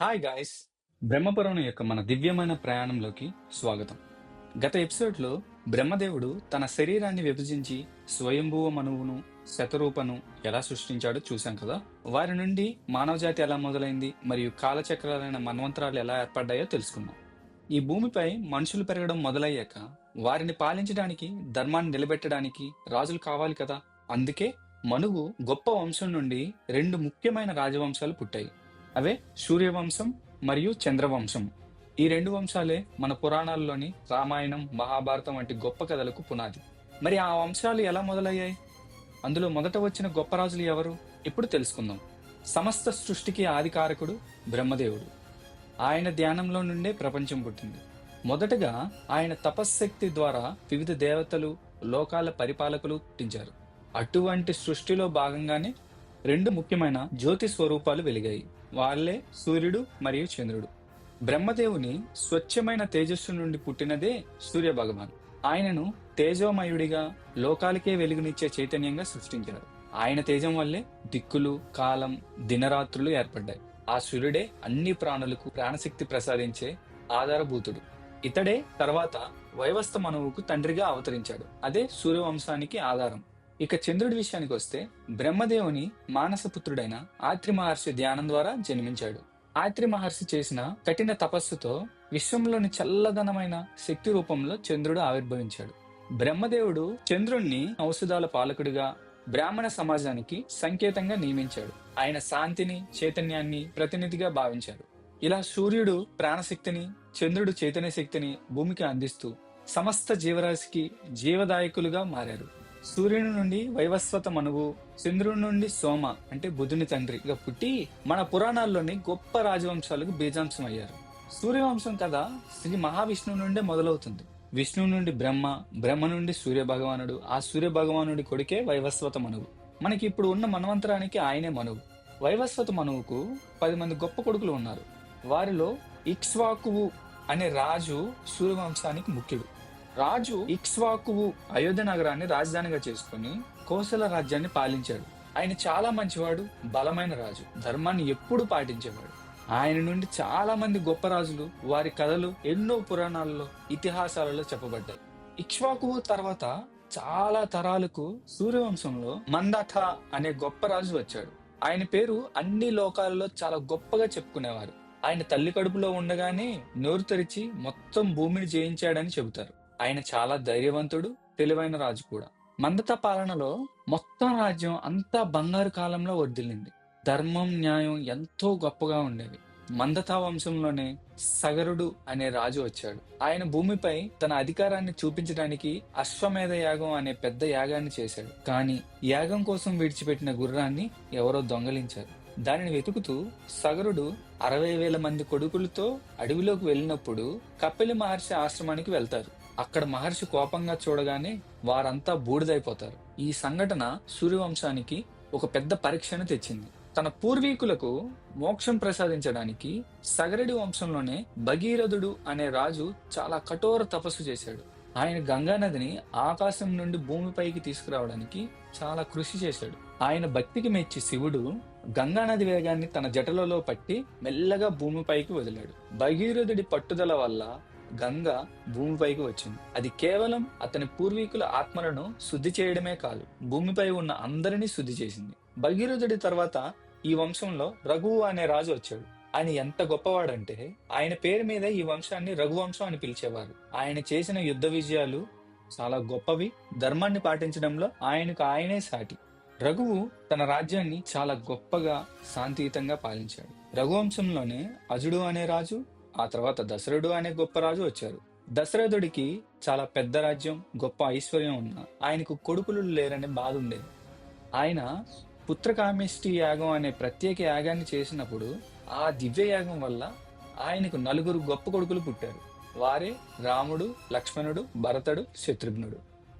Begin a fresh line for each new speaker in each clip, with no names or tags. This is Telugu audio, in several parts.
హాయ్ గాయస్ బ్రహ్మపురం యొక్క మన దివ్యమైన ప్రయాణంలోకి స్వాగతం. గత ఎపిసోడ్లో బ్రహ్మదేవుడు తన శరీరాన్ని విభజించి స్వయంభూవ మనువును శతరూపను ఎలా సృష్టించాడో చూశాం కదా? వారి నుండి మానవజాతి ఎలా మొదలైంది మరియు కాలచక్రాలైన మన్వంతరాలు ఎలా ఏర్పడ్డాయో తెలుసుకున్నాం ఈ భూమిపై మనుషులు పెరగడం మొదలయ్యాక వారిని పాలించడానికి ధర్మాన్ని నిలబెట్టడానికి రాజులు కావాలి కదా? అందుకే మనువు గొప్ప వంశం నుండి రెండు ముఖ్యమైన రాజవంశాలు పుట్టాయి. అవే సూర్యవంశం మరియు చంద్రవంశం. ఈ రెండు వంశాలే మన పురాణాల్లోని రామాయణం మహాభారతం వంటి గొప్ప కథలకు పునాది. మరి ఆ వంశాలు ఎలా మొదలయ్యాయి? అందులో మొదట వచ్చిన గొప్ప రాజులు ఎవరు? ఇప్పుడు తెలుసుకుందాం. సమస్త సృష్టికి ఆదికారకుడు బ్రహ్మదేవుడు. ఆయన ధ్యానంలో నుండే ప్రపంచం పుట్టింది. మొదటగా ఆయన తపశ్శక్తి ద్వారా వివిధ దేవతలు లోకాల పరిపాలకులు పుట్టించారు. అటువంటి సృష్టిలో భాగంగానే రెండు ముఖ్యమైన జ్యోతి స్వరూపాలు వెలిగాయి. వాళ్ళే సూర్యుడు మరియు చంద్రుడు. బ్రహ్మదేవుని స్వచ్ఛమైన తేజస్సు నుండి పుట్టినదే సూర్య భగవాన్. ఆయనను తేజోమయుడిగా లోకాలకే వెలుగునిచ్చే చైతన్యంగా సృష్టించారు. ఆయన తేజం వల్లే దిక్కులు కాలం దినరాత్రులు ఏర్పడ్డాయి. ఆ సూర్యుడే అన్ని ప్రాణులకు ప్రాణశక్తి ప్రసాదించే ఆధారభూతుడు. ఇతడే తర్వాత వైవస్త మనువుకు తండ్రిగా అవతరించాడు. అదే సూర్యవంశానికి ఆధారం. ఇక చంద్రుడి విషయానికి వస్తే బ్రహ్మదేవుని మానసపుత్రుడైన ఆత్రి మహర్షి ధ్యానం ద్వారా జన్మించాడు. ఆత్రి మహర్షి చేసిన కఠిన తపస్సుతో విశ్వంలోని చల్లదనమైన శక్తి రూపంలో చంద్రుడు ఆవిర్భవించాడు. బ్రహ్మదేవుడు చంద్రుణ్ణి ఔషధాల పాలకుడిగా బ్రాహ్మణ సమాజానికి సంకేతంగా నియమించాడు. ఆయన శాంతిని చైతన్యాన్ని ప్రతినిధిగా భావించాడు. ఇలా సూర్యుడు ప్రాణశక్తిని చంద్రుడు చైతన్య శక్తిని భూమికి అందిస్తూ సమస్త జీవరాశికి జీవదాయకులుగా మారారు. సూర్యుని నుండి వైవస్వత మనువు చంద్రుడి నుండి సోమ అంటే బుధుని తండ్రిగా పుట్టి మన పురాణాల్లోని గొప్ప రాజవంశాలకు బీజాంశం అయ్యారు సూర్యవంశం కథ శ్రీ మహావిష్ణువు నుండే మొదలవుతుంది. విష్ణువు నుండి బ్రహ్మ బ్రహ్మ నుండి సూర్య భగవానుడు ఆ సూర్య భగవానుడి కొడుకే వైవస్వత మనువు మనకి ఇప్పుడు ఉన్న మన్వంతరానికి ఆయనే మనువు. వైవస్వత మనువుకు పది మంది గొప్ప కొడుకులు ఉన్నారు. వారిలో ఇక్ష్వాకువు అనే రాజు సూర్యవంశానికి ముఖ్యుడు. రాజు ఇక్ష్వాకువు అయోధ్య నగరాన్ని రాజధానిగా చేసుకుని కోసల రాజ్యాన్ని పాలించాడు. ఆయన చాలా మంచివాడు బలమైన రాజు. ధర్మాన్ని ఎప్పుడు పాటించేవాడు. ఆయన నుండి చాలా మంది గొప్ప రాజులు వారి కథలు ఎన్నో పురాణాలలో ఇతిహాసాలలో చెప్పబడ్డాయి. ఇక్ష్వాకువు తర్వాత చాలా తరాలకు సూర్యవంశంలో మందథ అనే గొప్ప రాజు వచ్చాడు. ఆయన పేరు అన్ని లోకాలలో చాలా గొప్పగా చెప్పుకునేవారు. ఆయన తల్లి కడుపులో ఉండగానే నోరు తెరిచి మొత్తం భూమిని జయించాడని చెబుతారు. ఆయన చాలా ధైర్యవంతుడు తెలివైన రాజు కూడా. మందత పాలనలో మొత్తం రాజ్యం అంతా బంగారు కాలంలో వర్ధిల్లింది. ధర్మం న్యాయం ఎంతో గొప్పగా ఉండేవి. మందతా వంశంలోనే సగరుడు అనే రాజు వచ్చాడు. ఆయన భూమిపై తన అధికారాన్ని చూపించడానికి అశ్వమేధ యాగం అనే పెద్ద యాగాన్ని చేశాడు. కానీ యాగం కోసం విడిచిపెట్టిన గుర్రాన్ని ఎవరో దొంగలించారు. దానిని వెతుకుతూ సగరుడు అరవై వేల మంది కొడుకులతో అడవిలోకి వెళ్ళినప్పుడు కపిలి మహర్షి ఆశ్రమానికి వెళ్తారు. అక్కడ మహర్షి కోపంగా చూడగానే వారంతా బూడిదైపోతారు. ఈ సంఘటన సూర్యవంశానికి ఒక పెద్ద పరీక్షను తెచ్చింది. తన పూర్వీకులకు మోక్షం ప్రసాదించడానికి సగరుడి వంశంలోనే భగీరథుడు అనే రాజు చాలా కఠోర తపస్సు చేశాడు. ఆయన గంగా నదిని ఆకాశం నుండి భూమిపైకి తీసుకురావడానికి చాలా కృషి చేశాడు. ఆయన భక్తికి మెచ్చి శివుడు గంగానది వేగాన్ని తన జటలలో పట్టి మెల్లగా భూమిపైకి వదిలాడు. భగీరథుడి పట్టుదల వల్ల గంగ భూమిపైకి వచ్చింది. అది కేవలం అతని పూర్వీకుల ఆత్మలను శుద్ధి చేయడమే కాదు భూమిపై ఉన్న అందరినీ శుద్ధి చేసింది. భగీరథుడి తర్వాత ఈ వంశంలో రఘువు అనే రాజు వచ్చాడు. ఆయన ఎంత గొప్పవాడంటే ఆయన పేరు మీద ఈ వంశాన్ని రఘువంశం అని పిలిచేవారు. ఆయన చేసిన యుద్ధ విజయాలు చాలా గొప్పవి. ధర్మాన్ని పాటించడంలో ఆయనకు ఆయనే సాటి. రఘువు తన రాజ్యాన్ని చాలా గొప్పగా శాంతియుతంగా పాలించాడు. రఘువంశంలోనే అజుడు అనే రాజు ఆ తర్వాత దశరథుడు అనే గొప్ప రాజు వచ్చారు. దశరథుడికి చాలా పెద్ద రాజ్యం గొప్ప ఐశ్వర్యం ఉన్న ఆయనకు కొడుకులు లేరనే బాధ ఉండేది. ఆయన పుత్రకామిష్టి యాగం అనే ప్రత్యేక యాగాన్ని చేసినప్పుడు ఆ దివ్య యాగం వల్ల ఆయనకు నలుగురు గొప్ప కొడుకులు పుట్టారు. వారే రాముడు లక్ష్మణుడు భరతుడు శత్రుఘ్నుడు.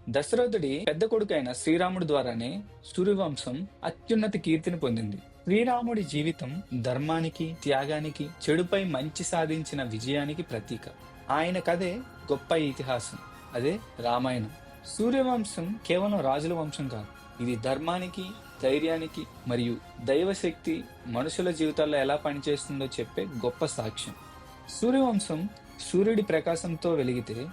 దశరథుడి పెద్ద కొడుకైన శ్రీరాముడి ద్వారానే సూర్యవంశం అత్యున్నత కీర్తిని పొందింది. శ్రీరాముడి జీవితం ధర్మానికి త్యాగానికి చెడుపై మంచి సాధించిన విజయానికి ప్రతీక. ఆయన కథే గొప్ప ఇతిహాసం. అదే రామాయణం. సూర్యవంశం కేవలం రాజుల వంశం కాదు. ఇది ధర్మానికి ధైర్యానికి మరియు దైవశక్తి మనుషుల జీవితాల్లో ఎలా పనిచేస్తుందో చెప్పే గొప్ప సాక్ష్యం. సూర్యవంశం సూర్యుడి ప్రకాశంతో వెలిగితే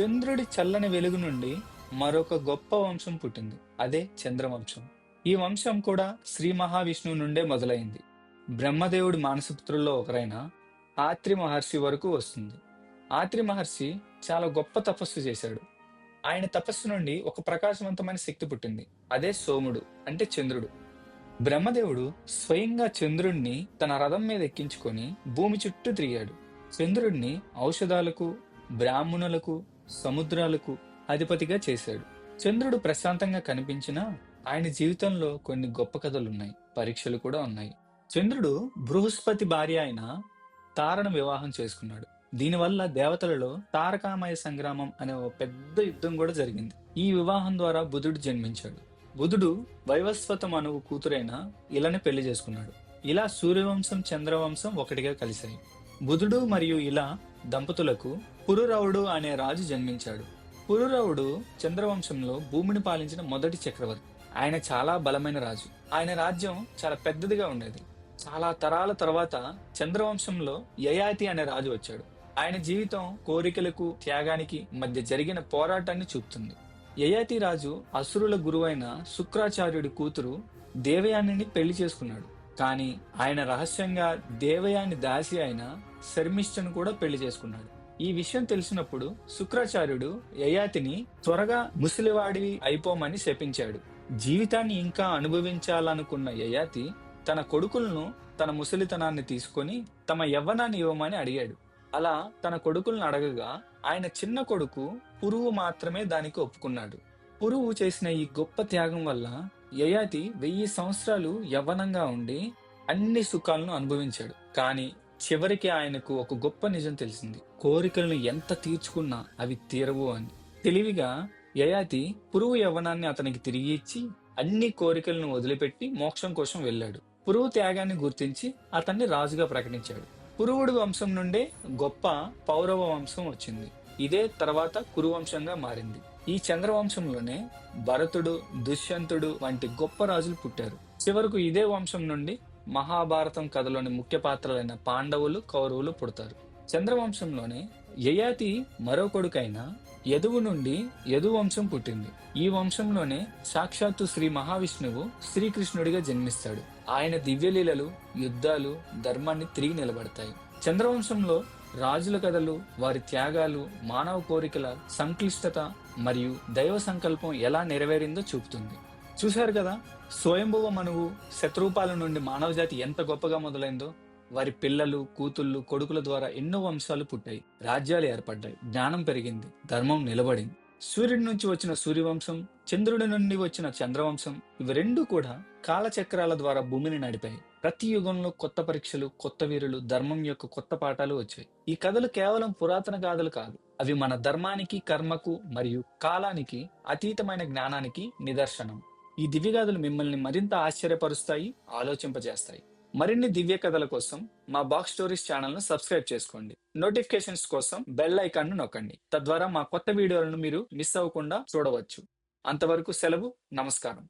చంద్రుడి చల్లని వెలుగు నుండి మరొక గొప్ప వంశం పుట్టింది. అదే చంద్రవంశం. ఈ వంశం కూడా శ్రీ మహావిష్ణువు నుండే మొదలైంది. బ్రహ్మదేవుడి మానసపుత్రుల్లో ఒకరైన ఆత్రి మహర్షి వరకు వస్తుంది. ఆత్రి మహర్షి చాలా గొప్ప తపస్సు చేశాడు. ఆయన తపస్సు నుండి ఒక ప్రకాశవంతమైన శక్తి పుట్టింది. అదే సోముడు అంటే చంద్రుడు. బ్రహ్మదేవుడు స్వయంగా చంద్రుణ్ణి తన రథం మీద ఎక్కించుకొని భూమి చుట్టూ తిరిగాడు. చంద్రుణ్ణి ఔషధాలకు బ్రాహ్మణులకు సముద్రాలకు అధిపతిగా చేశాడు. చంద్రుడు ప్రశాంతంగా కనిపించినా ఆయన జీవితంలో కొన్ని గొప్ప కథలున్నాయి పరీక్షలు కూడా ఉన్నాయి. చంద్రుడు బృహస్పతి భార్య అయిన తారను వివాహం చేసుకున్నాడు. దీనివల్ల దేవతలలో తారకామయ సంగ్రామం అనే ఒక పెద్ద యుద్ధం కూడా జరిగింది. ఈ వివాహం ద్వారా బుధుడు జన్మించాడు. బుధుడు వైవస్వత మనువు కూతురైన ఇలాని పెళ్ళి చేసుకున్నాడు. ఇలా సూర్యవంశం చంద్రవంశం ఒకటిగా కలిశాయి. బుధుడు మరియు ఇలా దంపతులకు పురురవుడు అనే రాజు జన్మించాడు. పురురవుడు చంద్రవంశంలో భూమిని పాలించిన మొదటి చక్రవర్తి. ఆయన చాలా బలమైన రాజు. ఆయన రాజ్యం చాలా పెద్దదిగా ఉండేది. చాలా తరాల తర్వాత చంద్రవంశంలో యయాతి అనే రాజు వచ్చాడు. ఆయన జీవితం కోరికలకు త్యాగానికి మధ్య జరిగిన పోరాటాన్ని చూపుతుంది. యయాతి రాజు అసురుల గురువైన శుక్రాచార్యుడి కూతురు దేవయానిని పెళ్ళి చేసుకున్నాడు. కానీ ఆయన రహస్యంగా దేవయాని దాసి అయిన శర్మిష్టను కూడా పెళ్ళి చేసుకున్నాడు. ఈ విషయం తెలిసినప్పుడు శుక్రాచార్యుడు యయాతిని త్వరగా ముసలివాడివి అయిపోమని శపించాడు. జీవితాన్ని ఇంకా అనుభవించాలనుకున్న యయాతి తన కొడుకులను తన ముసలితనాన్ని తీసుకొని తమ యవ్వనాన్ని ఇవ్వమని అడిగాడు. అలా తన కొడుకులను అడగగా ఆయన చిన్న కొడుకు పురువు మాత్రమే దానికి ఒప్పుకున్నాడు. పురువు చేసిన ఈ గొప్ప త్యాగం వల్ల యయాతి వెయ్యి సంవత్సరాలు యవ్వనంగా ఉండి అన్ని సుఖాలను అనుభవించాడు. కానీ చివరికి ఆయనకు ఒక గొప్ప నిజం తెలిసింది. కోరికలను ఎంత తీర్చుకున్నా అవి తీరవు అని. తెలివిగా యయాతి పురువు యవ్వనాన్ని అతనికి తిరిగి ఇచ్చి అన్ని కోరికలను వదిలిపెట్టి మోక్షం కోసం వెళ్ళాడు. పురువు త్యాగాన్ని గుర్తించి అతన్ని రాజుగా ప్రకటించాడు. పురువుడు వంశం నుండే గొప్ప పౌరవ వంశం వచ్చింది. ఇదే తర్వాత కురువంశంగా మారింది. ఈ చంద్రవంశంలోనే భరతుడు దుష్యంతుడు వంటి గొప్ప రాజులు పుట్టారు. చివరకు ఇదే వంశం నుండి మహాభారతం కథలోని ముఖ్య పాత్రలైన పాండవులు కౌరవులు పుడతారు. చంద్రవంశంలోనే యయాతి మరో కొడుకైన యదువు నుండి యదు వంశం పుట్టింది. ఈ వంశంలోనే సాక్షాత్తు శ్రీ మహావిష్ణువు శ్రీకృష్ణుడిగా జన్మిస్తాడు. ఆయన దివ్యలీలలు యుద్ధాలు ధర్మాన్ని తిరిగి నిలబడతాయి. చంద్రవంశంలో రాజుల కథలు వారి త్యాగాలు మానవ కోరికల సంక్లిష్టత మరియు దైవ సంకల్పం ఎలా నెరవేరిందో చూపుతుంది. చూశారు కదా? స్వయంభువ మనువు శత్రూపాల నుండి మానవజాతి ఎంత గొప్పగా మొదలైందో? వారి పిల్లలు కూతుళ్ళు కొడుకుల ద్వారా ఎన్నో వంశాలు పుట్టాయి. రాజ్యాలు ఏర్పడ్డాయి. జ్ఞానం పెరిగింది. ధర్మం నిలబడింది. సూర్యుడి నుంచి వచ్చిన సూర్యవంశం చంద్రుడి నుండి వచ్చిన చంద్రవంశం ఇవి రెండు కూడా కాలచక్రాల ద్వారా భూమిని నడిపాయి. ప్రతి యుగంలో కొత్త పరీక్షలు కొత్త వీరులు ధర్మం యొక్క కొత్త పాఠాలు వచ్చాయి. ఈ కథలు కేవలం పురాతన గాథలు కాదు. అవి మన ధర్మానికి కర్మకు మరియు కాలానికి అతీతమైన జ్ఞానానికి నిదర్శనం. ఈ దివ్యగాథలు మిమ్మల్ని మరింత ఆశ్చర్యపరుస్తాయి ఆలోచింపజేస్తాయి. మరిన్ని దివ్య కథల కోసం మా బాక్స్ స్టోరీస్ ఛానల్ను సబ్స్క్రైబ్ చేసుకోండి. నోటిఫికేషన్స్ కోసం బెల్ ఐకాన్ను నొక్కండి. తద్వారా మా కొత్త వీడియోలను మీరు మిస్ అవ్వకుండా చూడవచ్చు. అంతవరకు సెలవు నమస్కారం.